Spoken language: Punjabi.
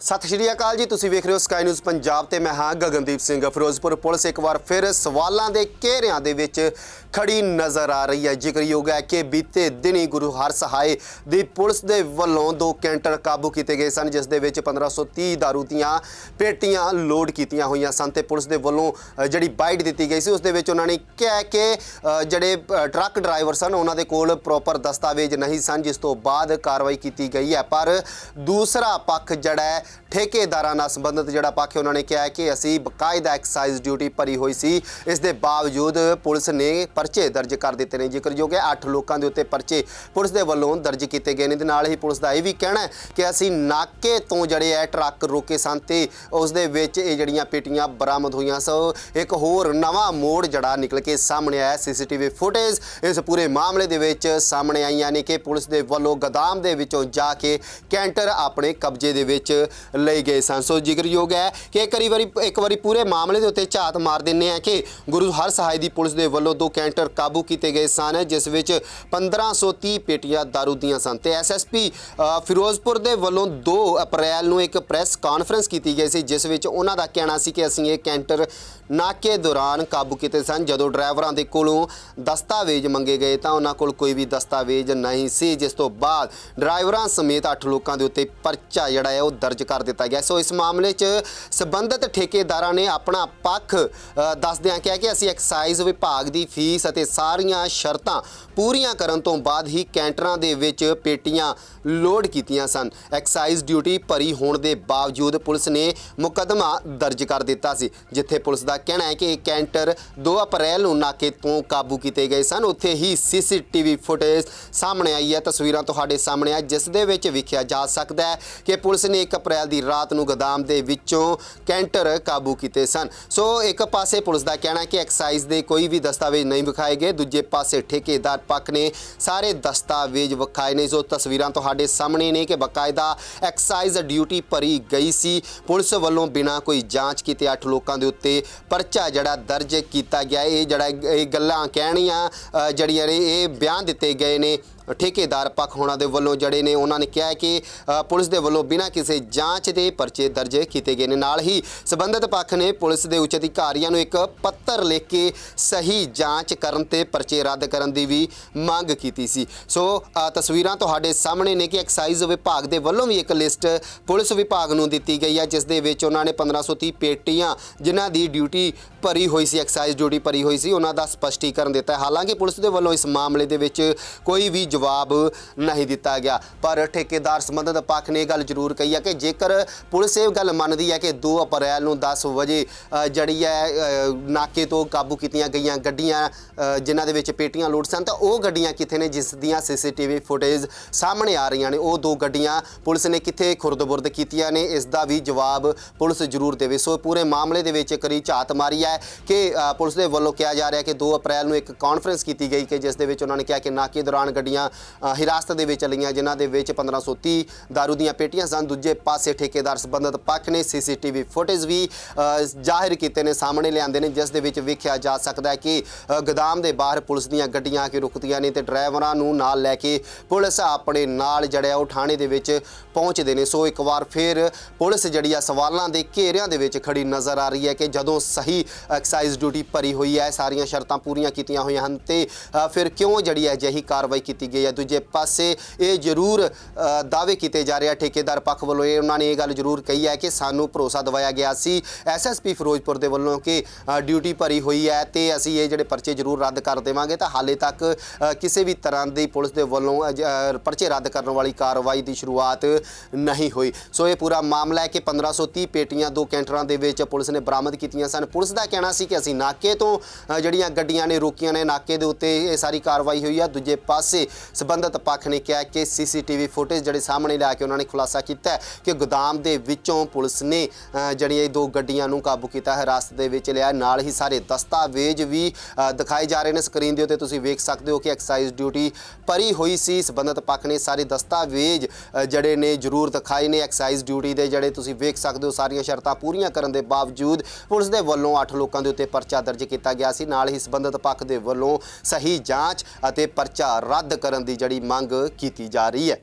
ਸਤਿ ਸ਼੍ਰੀ ਅਕਾਲ ਜੀ, ਤੁਸੀਂ ਵੇਖ ਰਹੇ ਹੋ ਸਕਾਈ ਨਿਊਜ਼ ਪੰਜਾਬ ਤੇ ਮੈਂ ਹਾਂ ਗਗਨਦੀਪ ਸਿੰਘ। ਫਿਰੋਜ਼ਪੁਰ ਪੁਲਿਸ ਇੱਕ ਵਾਰ ਫਿਰ ਸਵਾਲਾਂ ਦੇ ਘੇਰਿਆਂ ਦੇ ਵਿੱਚ ਖੜੀ ਨਜ਼ਰ ਆ ਰਹੀ ਹੈ। ਜ਼ਿਕਰਯੋਗ ਹੈ ਕਿ ਬੀਤੇ ਦਿਨੀ ਗੁਰੂ ਹਰ ਸਹਾਇ ਦੀ ਪੁਲਿਸ ਦੇ ਵੱਲੋਂ ਦੋ ਕੈਂਟਰ ਕਾਬੂ ਕੀਤੇ ਗਏ ਸਨ, ਜਿਸ ਦੇ ਵਿੱਚ 1530 ਦਾਰੂ ਦੀਆਂ ਪੇਟੀਆਂ ਲੋਡ ਕੀਤੀਆਂ ਹੋਈਆਂ ਸਨ ਤੇ ਪੁਲਿਸ ਦੇ ਵੱਲੋਂ ਜਿਹੜੀ ਬਾਈਟ ਦਿੱਤੀ ਗਈ ਸੀ, ਉਸ ਦੇ ਵਿੱਚ ਉਹਨਾਂ ਨੇ ਕਿਹਾ ਕਿ ਜਿਹੜੇ ਟਰੱਕ ਡਰਾਈਵਰ ਸਨ, ਉਹਨਾਂ ਦੇ ਕੋਲ ਪ੍ਰੋਪਰ ਦਸਤਾਵੇਜ਼ ਨਹੀਂ ਸਨ, ਜਿਸ ਤੋਂ ਬਾਅਦ ਕਾਰਵਾਈ ਕੀਤੀ ਗਈ ਹੈ। ਪਰ ਦੂਸਰਾ ਪੱਖ ਜਿਹੜਾ ਹੈ ਠੇਕੇਦਾਰਾਂ ਨਾਲ ਸੰਬੰਧਿਤ ਜਿਹੜਾ ਪੱਖ ਹੈ, ਉਹਨਾਂ ਨੇ ਕਿਹਾ ਹੈ ਕਿ ਅਸੀਂ ਬਕਾਇਦਾ ਐਕਸਾਈਜ਼ ਡਿਊਟੀ ਭਰੀ ਹੋਈ ਸੀ। ਇਸ ਦੇ ਬਾਵਜੂਦ ਪੁਲਿਸ ਨੇ ਪਰਚੇ ਦਰਜ ਕਰ ਦਿੱਤੇ ਨੇ। ਜ਼ਿਕਰਯੋਗ ਹੈ 8 ਲੋਕਾਂ ਦੇ ਉੱਤੇ ਪਰਚੇ ਪੁਲਿਸ ਦੇ ਵੱਲੋਂ ਦਰਜ ਕੀਤੇ ਗਏ ਨੇ। ਦੇ ਨਾਲ ਹੀ ਪੁਲਿਸ ਦਾ ਇਹ ਵੀ ਕਹਿਣਾ ਹੈ ਕਿ ਅਸੀਂ ਨਾਕੇ ਤੋਂ ਜਿਹੜੇ ਹੈ ਟਰੱਕ ਰੋਕੇ ਸਨ ਤੇ ਉਸ ਦੇ ਵਿੱਚ ਇਹ ਜਿਹੜੀਆਂ ਪੇਟੀਆਂ ਬਰਾਮਦ ਹੋਈਆਂ ਸੋ ਇੱਕ ਹੋਰ ਨਵਾਂ ਮੋੜ ਜਿਹੜਾ ਨਿਕਲ ਕੇ ਸਾਹਮਣੇ ਆਇਆ ਸੀਸੀਟੀਵੀ ਫੁਟੇਜ ਇਸ ਪੂਰੇ ਮਾਮਲੇ ਦੇ ਵਿੱਚ ਸਾਹਮਣੇ ਆਈਆਂ ਨੇ ਕਿ ਪੁਲਿਸ ਦੇ ਵੱਲੋਂ ਗਦਾਮ ਦੇ ਵਿੱਚੋਂ ਜਾ ਕੇ ਕੈਂਟਰ ਆਪਣੇ ਕਬਜ਼ੇ ਦੇ ਵਿੱਚ ਲਈ ਗਏ ਸਨ। ਸੋ ਜ਼ਿਕਰਯੋਗ ਹੈ ਕਿ ਇੱਕ ਵਾਰੀ ਇੱਕ ਵਾਰੀ ਪੂਰੇ ਮਾਮਲੇ ਦੇ ਉੱਤੇ ਝਾਤ ਮਾਰ ਦਿੰਨੇ ਆ ਕਿ ਗੁਰੂ ਹਰ ਸਹਾਇ ਦੀ ਪੁਲਿਸ ਦੇ ਵੱਲੋਂ ਦੋ ਕੈਂਟਰ ਕਾਬੂ ਕੀਤੇ ਗਏ ਸਨ, ਜਿਸ ਵਿੱਚ 1530 ਪੇਟੀਆਂ ਦਾਰੂ ਦੀਆਂ ਸਨ। ਤੇ ਐਸਐਸਪੀ ਫਿਰੋਜ਼ਪੁਰ ਦੇ ਵੱਲੋਂ 2 ਅਪ੍ਰੈਲ ਨੂੰ ਇੱਕ ਪ੍ਰੈਸ ਕਾਨਫਰੰਸ ਕੀਤੀ ਗਈ ਸੀ, ਜਿਸ ਵਿੱਚ ਉਹਨਾਂ ਦਾ ਕਹਿਣਾ ਸੀ ਕਿ ਅਸੀਂ ਇਹ ਕੈਂਟਰ ਨਾਕੇ ਦੌਰਾਨ ਕਾਬੂ ਕੀਤੇ ਸਨ। ਜਦੋਂ ਡਰਾਈਵਰਾਂ ਦੇ ਕੋਲੋਂ ਦਸਤਾਵੇਜ਼ ਮੰਗੇ ਗਏ ਤਾਂ ਉਹਨਾਂ ਕੋਲ ਕੋਈ ਵੀ ਦਸਤਾਵੇਜ਼ ਨਹੀਂ ਸੀ, ਜਿਸ ਤੋਂ ਬਾਅਦ ਡਰਾਈਵਰਾਂ ਸਮੇਤ 8 ਲੋਕਾਂ ਦੇ ਉੱਤੇ ਪਰਚਾ ਜਿਹੜਾ ਹੈ ਉਹ ਦਰਜ ਕਰ ਦਿੱਤਾ ਗਿਆ। ਸੋ ਇਸ ਮਾਮਲੇ 'ਚ ਸਬੰਧਤ ਠੇਕੇਦਾਰਾਂ ਨੇ ਆਪਣਾ ਪੱਖ ਦੱਸਦਿਆਂ ਕਿਹਾ ਕਿ ਅਸੀਂ ਐਕਸਾਈਜ਼ ਵਿਭਾਗ ਦੀ ਫੀਸ ਅਤੇ ਸਾਰੀਆਂ ਸ਼ਰਤਾਂ ਪੂਰੀਆਂ ਕਰਨ ਤੋਂ ਬਾਅਦ ਹੀ ਕੈਂਟਰਾਂ ਦੇ ਵਿੱਚ ਪੇਟੀਆਂ ਲੋਡ ਕੀਤੀਆਂ ਸਨ। ਐਕਸਾਈਜ਼ ਡਿਊਟੀ ਭਰੀ ਹੋਣ ਦੇ ਬਾਵਜੂਦ ਪੁਲਿਸ ਨੇ ਮੁਕੱਦਮਾ ਦਰਜ ਕਰ ਦਿੱਤਾ ਸੀ, ਜਿੱਥੇ ਪੁਲਿਸ ਦਾ ਕਹਿਣਾ ਹੈ ਕਿ ਇਹ ਕੈਂਟਰ 2 ਅਪ੍ਰੈਲ ਨੂੰ ਨਾਕੇ ਤੋਂ ਕਾਬੂ ਕੀਤੇ ਗਏ ਸਨ। ਉੱਥੇ ਹੀ ਸੀਸੀਟੀਵੀ ਫੁਟੇਜ ਸਾਹਮਣੇ ਆਈ ਹੈ। ਤਸਵੀਰਾਂ ਤੁਹਾਡੇ ਸਾਹਮਣੇ ਆ, ਜਿਸ ਦੇ ਵਿੱਚ ਵਿਖਿਆ ਜਾ ਸਕਦਾ ਹੈ ਕਿ ਪੁਲਿਸ ਨੇ 1 ਅਪ੍ਰੈਲ ਦੀ ਰਾਤ ਨੂੰ ਗਦਾਮ ਦੇ ਵਿੱਚੋਂ ਕੈਂਟਰ ਕਾਬੂ ਕੀਤੇ ਸਨ। ਸੋ ਇੱਕ ਪਾਸੇ ਪੁਲਿਸ ਦਾ ਕਹਿਣਾ ਕਿ ਐਕਸਾਈਜ਼ ਦੇ ਕੋਈ ਵੀ ਦਸਤਾਵੇਜ਼ ਨਹੀਂ ਵਿਖਾਏ ਗਏ। ਦੂਜੇ ਪਾਸੇ ਠੇਕੇਦਾਰ ਪੱਖ ਨੇ ਸਾਰੇ ਦਸਤਾਵੇਜ਼ ਵਿਖਾਏ ਨੇ। ਜੋ ਤਸਵੀਰਾਂ ਤੁਹਾਡੇ ਸਾਹਮਣੇ ਨੇ ਕਿ ਬਕਾਇਦਾ ਐਕਸਾਈਜ਼ ਡਿਊਟੀ ਭਰੀ ਗਈ ਸੀ। ਪੁਲਿਸ ਵੱਲੋਂ ਬਿਨਾਂ ਕੋਈ ਜਾਂਚ ਕੀਤੇ 8 ਲੋਕਾਂ ਦੇ ਉੱਤੇ ਪਰਚਾ ਜਿਹੜਾ ਦਰਜ ਕੀਤਾ ਗਿਆ। ਇਹ ਜਿਹੜਾ ਇਹ ਗੱਲਾਂ ਕਹਿਣੀਆਂ ਜਿਹੜੀਆਂ ਨੇ, ਇਹ ਬਿਆਨ ਦਿੱਤੇ ਗਏ ਨੇ। ਠੇਕੇਦਾਰ ਪੱਖ ਹੋਣਾ ਦੇ ਵੱਲੋਂ ਜਿਹੜੇ ਨੇ, ਉਹਨਾਂ ਨੇ ਕਿਹਾ ਕਿ ਪੁਲਿਸ ਦੇ ਵੱਲੋਂ ਬਿਨਾਂ ਕਿਸੇ ਜਾਂਚ ਦੇ ਪਰਚੇ ਦਰਜ ਕੀਤੇ ਗਏ ਨੇ। ਨਾਲ ਹੀ ਸਬੰਧਤ ਪੱਖ ਨੇ ਪੁਲਿਸ ਦੇ ਉੱਚ ਅਧਿਕਾਰੀਆਂ ਨੂੰ ਇੱਕ ਪੱਤਰ ਲਿਖ ਕੇ ਸਹੀ ਜਾਂਚ ਕਰਨ ਤੇ ਪਰਚੇ ਰੱਦ ਕਰਨ ਦੀ ਵੀ ਮੰਗ ਕੀਤੀ ਸੀ। ਸੋ ਤਸਵੀਰਾਂ ਤੁਹਾਡੇ ਸਾਹਮਣੇ ਨੇ ਕਿ ਐਕਸਾਈਜ਼ ਵਿਭਾਗ ਦੇ ਵੱਲੋਂ ਵੀ ਇੱਕ ਲਿਸਟ ਪੁਲਿਸ ਵਿਭਾਗ ਨੂੰ ਦਿੱਤੀ ਗਈ ਹੈ, ਜਿਸ ਦੇ ਵਿੱਚ ਉਹਨਾਂ ਨੇ 1530 ਪੇਟੀਆਂ ਜਿਨ੍ਹਾਂ ਦੀ ਡਿਊਟੀ ਭਰੀ ਹੋਈ ਸੀ, ਐਕਸਾਈਜ਼ ਡਿਊਟੀ ਭਰੀ ਹੋਈ ਸੀ, ਉਹਨਾਂ ਦਾ ਸਪਸ਼ਟੀਕਰਨ ਦਿੱਤਾ ਹਾਲਾਂਕਿ ਪੁਲਿਸ ਦੇ ਵੱਲੋਂ ਇਸ ਮਾਮਲੇ ਦੇ ਵਿੱਚ ਕੋਈ ਵੀ ਜਵਾਬ ਨਹੀਂ ਦਿੱਤਾ ਗਿਆ। ਪਰ ਠੇਕੇਦਾਰ ਸੰਬੰਧਿਤ ਪੱਖ ਨੇ ਇਹ ਗੱਲ ਜ਼ਰੂਰ ਕਹੀ ਹੈ ਕਿ ਜੇਕਰ ਪੁਲਿਸ ਇਹ ਗੱਲ ਮੰਨਦੀ ਹੈ ਕਿ 2 ਅਪ੍ਰੈਲ ਨੂੰ 10 ਵਜੇ ਅ, ਜਿਹੜੀ ਹੈ ਨਾਕੇ ਤੋਂ ਕਾਬੂ ਕੀਤੀਆਂ ਗਈਆਂ ਗੱਡੀਆਂ ਜਿਨ੍ਹਾਂ ਦੇ ਵਿੱਚ ਪੇਟੀਆਂ ਲੋਡ ਸਨ ਤਾਂ ਉਹ ਗੱਡੀਆਂ ਕਿੱਥੇ ਨੇ? ਜਿਸ ਦੀਆਂ ਸੀਸੀਟੀਵੀ ਫੁਟੇਜ ਸਾਹਮਣੇ ਆ ਰਹੀਆਂ ਨੇ ਉਹ ਦੋ ਗੱਡੀਆਂ ਪੁਲਿਸ ਨੇ ਕਿੱਥੇ ਖੁਰਦਬੁਰਦ ਕੀਤੀਆਂ ਨੇ? ਇਸ ਦਾ ਵੀ ਜਵਾਬ ਪੁਲਿਸ ਜ਼ਰੂਰ ਦੇਵੇ। ਸੋ ਪੂਰੇ ਮਾਮਲੇ ਦੇ ਵਿੱਚ ਕਰੀ ਝਾਤ ਮਾਰੀ ਹੈ ਕਿ ਪੁਲਿਸ ਦੇ ਵੱਲੋਂ ਕਿਹਾ ਜਾ ਰਿਹਾ ਕਿ 2 ਅਪ੍ਰੈਲ ਨੂੰ ਇੱਕ ਕਾਨਫਰੰਸ ਕੀਤੀ ਗਈ ਕਿ ਜਿਸ ਦੇ ਵਿੱਚ ਉਹਨਾਂ ਨੇ ਕਿਹਾ ਕਿ ਨਾਕੇ ਦੌਰਾਨ ਗੱਡੀਆਂ ਹਿਰਾਸਤ ਦੇ ਵਿੱਚ ਲਈਆਂ ਜਿਨ੍ਹਾਂ ਦੇ ਵਿੱਚ 1530 ਦਾਰੂ ਦੀਆਂ ਪੇਟੀਆਂ ਸਨ। ਦੂਜੇ ਪਾਸੇ ਠੇਕੇਦਾਰ ਸੰਬੰਧਿਤ ਪੱਖ ਨੇ ਸੀਸੀਟੀਵੀ ਫੁਟੇਜ ਵੀ ਜ਼ਾਹਿਰ ਕੀਤੇ ਨੇ ਸਾਹਮਣੇ ਲਿਆਂਦੇ ਨੇ ਜਿਸ ਦੇ ਵਿੱਚ ਵੇਖਿਆ ਜਾ ਸਕਦਾ ਹੈ ਕਿ ਅ, ਗੋਦਾਮ ਦੇ ਬਾਹਰ ਪੁਲਿਸ ਦੀਆਂ ਗੱਡੀਆਂ ਆ ਕੇ ਰੁਕਦੀਆਂ ਨੇ ਤੇ ਡਰਾਈਵਰਾਂ ਨੂੰ ਨਾਲ ਲੈ ਕੇ ਪੁਲਿਸ ਆਪਣੇ ਨਾਲ ਜੜਿਆ ਉਹ ਥਾਣੇ ਦੇ ਵਿੱਚ ਪਹੁੰਚਦੇ ਨੇ। ਸੋ ਇੱਕ ਵਾਰ ਫਿਰ ਪੁਲਿਸ ਜਿਹੜੀ ਆ ਸਵਾਲਾਂ ਦੇ ਘੇਰਿਆਂ ਦੇ ਵਿੱਚ ਖੜੀ ਨਜ਼ਰ ਆ ਰਹੀ ਹੈ ਕਿ ਜਦੋਂ ਸਹੀ ਐਕਸਾਈਜ਼ ਡਿਊਟੀ ਭਰੀ ਹੋਈ ਹੈ ਸਾਰੀਆਂ ਸ਼ਰਤਾਂ ਪੂਰੀਆਂ ਕੀਤੀਆਂ ਹੋਈਆਂ ਹਨ ਤੇ ਫਿਰ ਕਿਉਂ ਜਿਹੜੀ ਹੈ ਅਜਿਹੀ ਕਾਰਵਾਈ ਕੀਤੀ ਗਈ ਹੈ ਦੂਜੇ ਪਾਸੇ ਇਹ ਜ਼ਰੂਰ ਦਾਅਵੇ ਕੀਤੇ ਜਾ ਰਹੇ ਆ। ਠੇਕੇਦਾਰ ਪੱਖ ਵੱਲੋਂ ਇਹ ਉਹਨਾਂ ਨੇ ਇਹ ਗੱਲ ਜ਼ਰੂਰ ਕਹੀ ਹੈ ਕਿ ਸਾਨੂੰ ਭਰੋਸਾ ਦਵਾਇਆ ਗਿਆ ਸੀ ਐਸਐਸਪੀ ਫਿਰੋਜ਼ਪੁਰ ਦੇ ਵੱਲੋਂ ਕਿ ਡਿਊਟੀ ਭਰੀ ਹੋਈ ਹੈ ਤੇ ਅਸੀਂ ਇਹ ਜਿਹੜੇ ਪਰਚੇ ਜ਼ਰੂਰ ਰੱਦ ਕਰ ਦੇਵਾਂਗੇ ਤਾਂ ਹਾਲੇ ਤੱਕ ਕਿਸੇ ਵੀ ਤਰ੍ਹਾਂ ਦੀ ਪੁਲਿਸ ਦੇ ਵੱਲੋਂ ਪਰਚੇ ਰੱਦ ਕਰਨ ਵਾਲੀ ਕਾਰਵਾਈ ਦੀ ਸ਼ੁਰੂਆਤ ਨਹੀਂ ਹੋਈ। ਸੋ ਇਹ ਪੂਰਾ ਮਾਮਲਾ ਹੈ ਕਿ 1530 ਪੇਟੀਆਂ ਦੋ ਕੈਂਟਰਾਂ ਦੇ ਵਿੱਚ ਪੁਲਿਸ ਨੇ ਬਰਾਮਦ ਕੀਤੀਆਂ ਸਨ। ਪੁਲਿਸ ਦਾ ਕਹਿਣਾ ਸੀ ਕਿ ਅਸੀਂ ਨਾਕੇ ਤੋਂ ਜਿਹੜੀਆਂ ਗੱਡੀਆਂ ਨੇ ਰੋਕੀਆਂ ਨੇ, ਨਾਕੇ ਦੇ ਉੱਤੇ ਇਹ ਸਾਰੀ ਕਾਰਵਾਈ ਹੋਈ ਆ। ਦੂਜੇ ਪਾਸੇ ਸਬੰਧਤ ਪੱਖ ਨੇ ਕਿਹਾ ਕਿ ਸੀਸੀਟੀਵੀ ਫੁਟੇਜ ਜਿਹੜੇ ਸਾਹਮਣੇ ਲਿਆ ਕੇ ਉਹਨਾਂ ਨੇ ਖੁਲਾਸਾ ਕੀਤਾ ਕਿ ਗੋਦਾਮ ਦੇ ਵਿੱਚੋਂ ਪੁਲਿਸ ਨੇ ਜਿਹੜੀਆਂ ਇਹ ਦੋ ਗੱਡੀਆਂ ਨੂੰ ਕਾਬੂ ਕੀਤਾ ਹੈ, ਰਾਸਤੇ ਦੇ ਵਿੱਚ ਲਿਆ। ਨਾਲ ਹੀ ਸਾਰੇ ਦਸਤਾਵੇਜ਼ ਵੀ ਦਿਖਾਏ ਜਾ ਰਹੇ ਨੇ ਸਕਰੀਨ ਦੇ ਉੱਤੇ। ਤੁਸੀਂ ਵੇਖ ਸਕਦੇ ਹੋ ਕਿ ਐਕਸਾਈਜ਼ ਡਿਊਟੀ ਭਰੀ ਹੋਈ ਸੀ। ਸਬੰਧਤ ਪੱਖ ਨੇ ਸਾਰੇ ਦਸਤਾਵੇਜ਼ ਜਿਹੜੇ ਨੇ ਜ਼ਰੂਰ ਦਿਖਾਏ ਨੇ। ਐਕਸਾਈਜ਼ ਡਿਊਟੀ ਦੇ ਜਿਹੜੇ ਤੁਸੀਂ ਵੇਖ ਸਕਦੇ ਹੋ, ਸਾਰੀਆਂ ਸ਼ਰਤਾਂ ਪੂਰੀਆਂ ਕਰਨ ਦੇ ਬਾਵਜੂਦ ਪੁਲਿਸ ਦੇ ਵੱਲੋਂ 8 ਲੋਕਾਂ ਦੇ ਉੱਤੇ ਪਰਚਾ ਦਰਜ ਕੀਤਾ ਗਿਆ ਸੀ। ਨਾਲ ਹੀ ਸਬੰਧਤ ਪੱਖ ਦੇ ਵੱਲੋਂ ਸਹੀ ਜਾਂਚ ਅਤੇ ਪਰਚਾ ਰੱਦ ਕਰਨ ਦੀ ਜਿਹੜੀ ਮੰਗ ਕੀਤੀ ਜਾ ਰਹੀ ਹੈ।